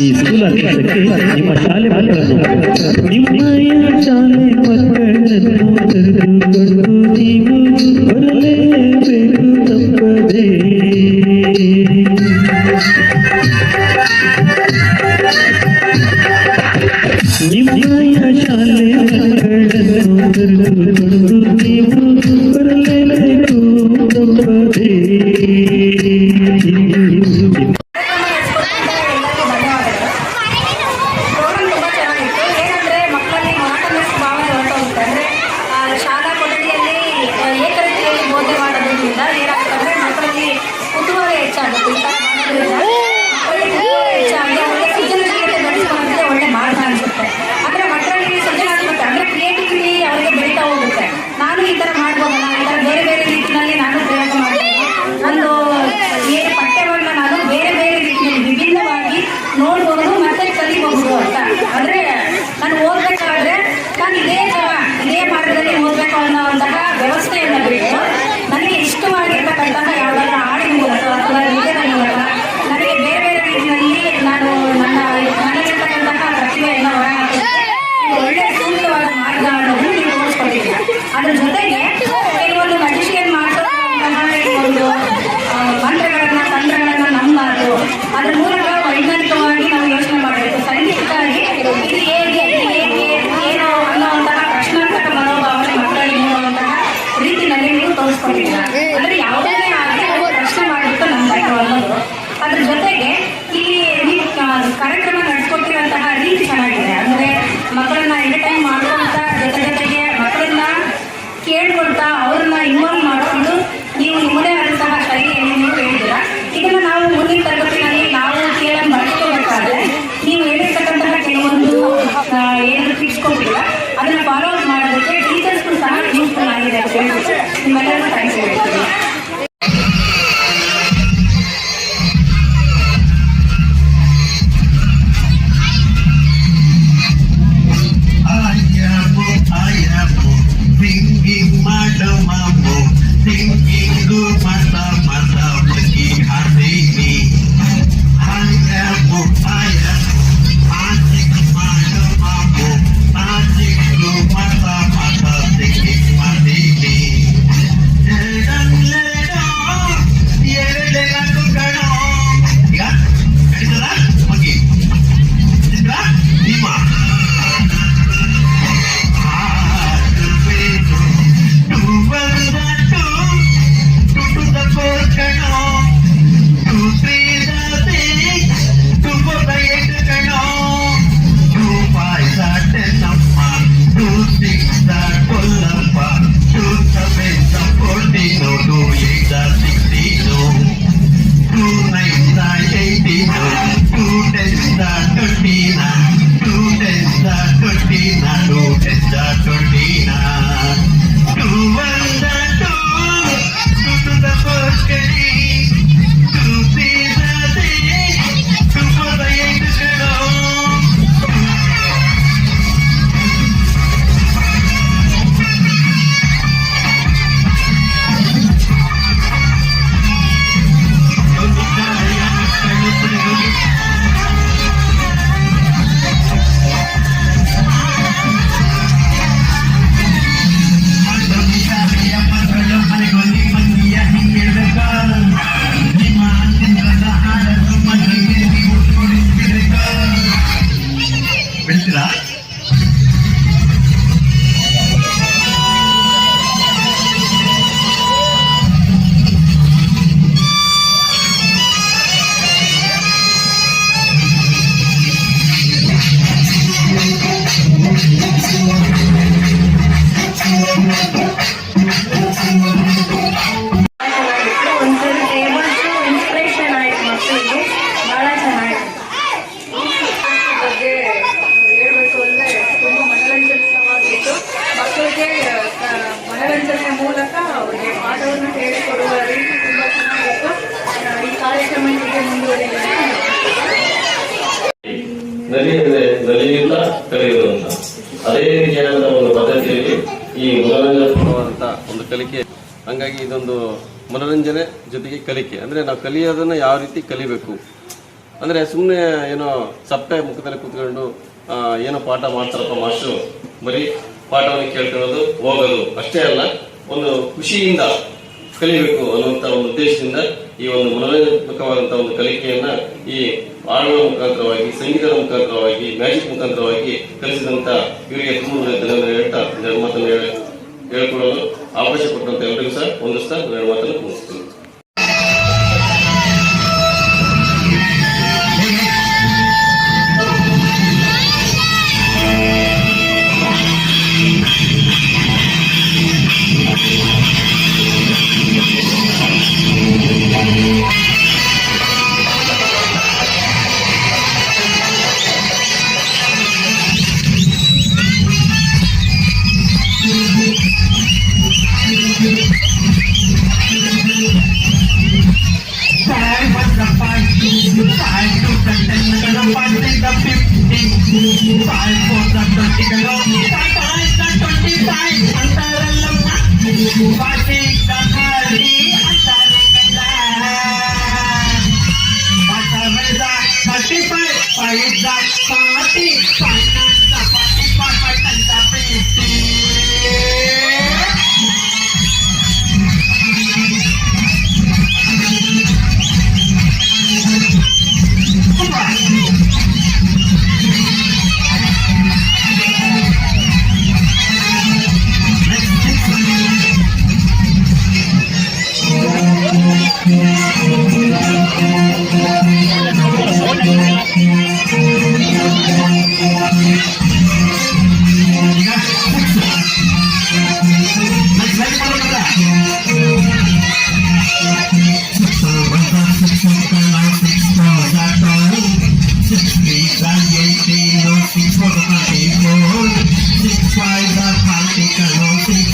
ಈ ಸ್ಕೂಲ್ ಅಭ್ಯಾಸಕ್ಕೆ ನಿಮ್ಮ ಶಾಲೆ ಮಕ್ಕಳನ್ನು வெல்கிறார் ನಲಿ ಅಂದ್ರೆ ಕಲಿಯುವಂತ ಅದೇ ರೀತಿಯಾದ ಒಂದು ಪದ್ಧತಿಯಲ್ಲಿ ಈ ಮನೋರಂಜನೆ ಒಂದು ಕಲಿಕೆ. ಹಂಗಾಗಿ ಇದೊಂದು ಮನೋರಂಜನೆ ಜೊತೆಗೆ ಕಲಿಕೆ. ಅಂದ್ರೆ ನಾವು ಕಲಿಯೋದನ್ನ ಯಾವ ರೀತಿ ಕಲಿಬೇಕು? ಅಂದ್ರೆ ಸುಮ್ಮನೆ ಏನೋ ಸಪ್ಪೆ ಮುಖದಲ್ಲಿ ಕೂತ್ಕೊಂಡು ಏನೋ ಪಾಠ ಮಾಡ್ತಾರಪ್ಪ ಮಾಸ್ಟ್ರು ಬರೀ ಪಾಠವನ್ನು ಕೇಳ್ಕೊಳ್ಳೋದು, ಹೋಗೋದು, ಅಷ್ಟೇ ಅಲ್ಲ, ಒಂದು ಖುಷಿಯಿಂದ ಕಲಿಬೇಕು ಅನ್ನುವಂತ ಒಂದು ಉದ್ದೇಶದಿಂದ ಈ ಒಂದು ಮನೋರಂಜಕವಾದಂತಹ ಒಂದು ಕಲಿಕೆಯನ್ನ ಈ ಹಾಡುಗಳ ಮುಖಾಂತರವಾಗಿ, ಸಂಗೀತದ ಮುಖಾಂತರವಾಗಿ, ಮ್ಯಾಜಿಕ್ ಮುಖಾಂತರವಾಗಿ ಕಲಿಸಿದಂತ ಇವರಿಗೆ ತುಂಬ ಧನ್ಯವಾದ ಹೇಳ್ತಾ ಮಾತನ್ನು ಹೇಳ- ಹೇಳ್ಕೊಳ್ಳಲು ಅವಕಾಶ ಕೊಟ್ಟಂತ ಎಲ್ಲರಿಗೂ ಸಹ ಒಂದು ಎರಡು ಮಾತನ್ನು ಮುಗಿಸ್ತೀನಿ. 明白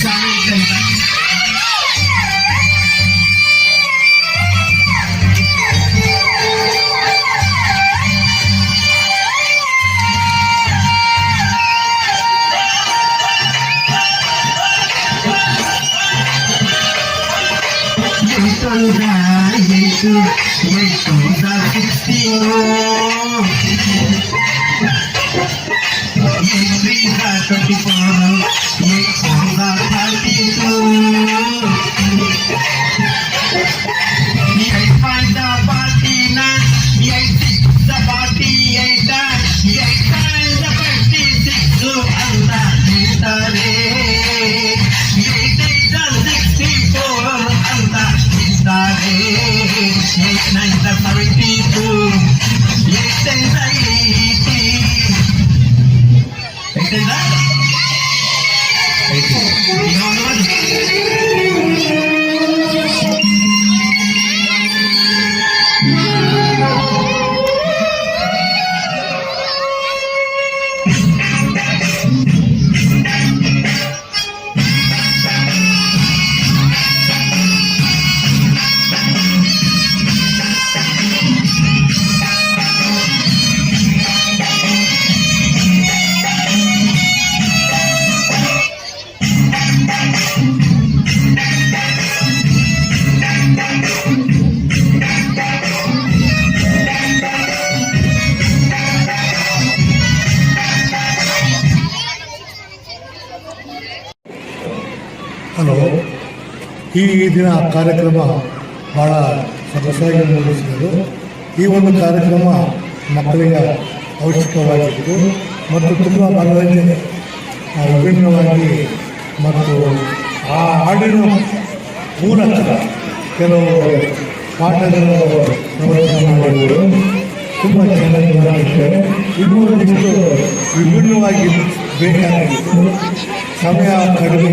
Sorry, Senhor. ಈ ದಿನ ಕಾರ್ಯಕ್ರಮ ಭಾಳ ಸೊಗಸಾಗಿ ಮುಗಿಸಿದರು ಈ ಒಂದು ಕಾರ್ಯಕ್ರಮ ಮಕ್ಕಳಿಗೆ ಅವಶ್ಯಕವಾಗಿತ್ತು ಮತ್ತು ತುಂಬ ಮನೋರಂಜನೆ ಆ, ವಿಭಿನ್ನವಾಗಿ ಮತ್ತು ಆ ಹಾಡಿನ ಮೂಲಕ ಕೆಲವು ಪಾಠಗಳನ್ನು ಪ್ರವಚನ ಮಾಡಿದರು. ತುಂಬ ಚೆನ್ನಾಗಿ ಮಾಡಿದ್ದಾರೆ ಇನ್ನೂ ಒಂದಿಷ್ಟು ವಿಭಿನ್ನವಾಗಿ ಬೇಕಾಗಿತ್ತು. ಸಮಯ ಕಡಿಮೆ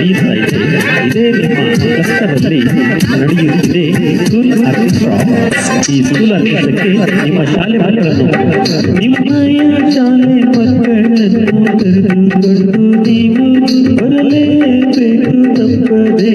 ಹಸ್ತದಲ್ಲಿ ನಡೆಯುತ್ತಾ ಇದೆ ಇದೇ ನಿಮ್ಮ ಹಸ್ತದಲ್ಲಿ ನಡೆಯುತ್ತಿದೆ ಸ್ಕೂಲ್ ಆರ್ಕೆಸ್ಟ್ರಾ ಈ ಸ್ಕೂಲ್ ಆರ್ಕೆಸ್ಟ್ರಾಕ್ಕೆ ನಿಮ್ಮ ಶಾಲೆ ಮಕ್ಕಳನ್ನು ನಿಮ್ಮಯ ಶಾಲೆ ಮಕ್ಕಳನ್ನು ಕರೆದುಕೊಂಡು ನೀವು ಬರಲೇಬೇಕು ತಪ್ಪದೇ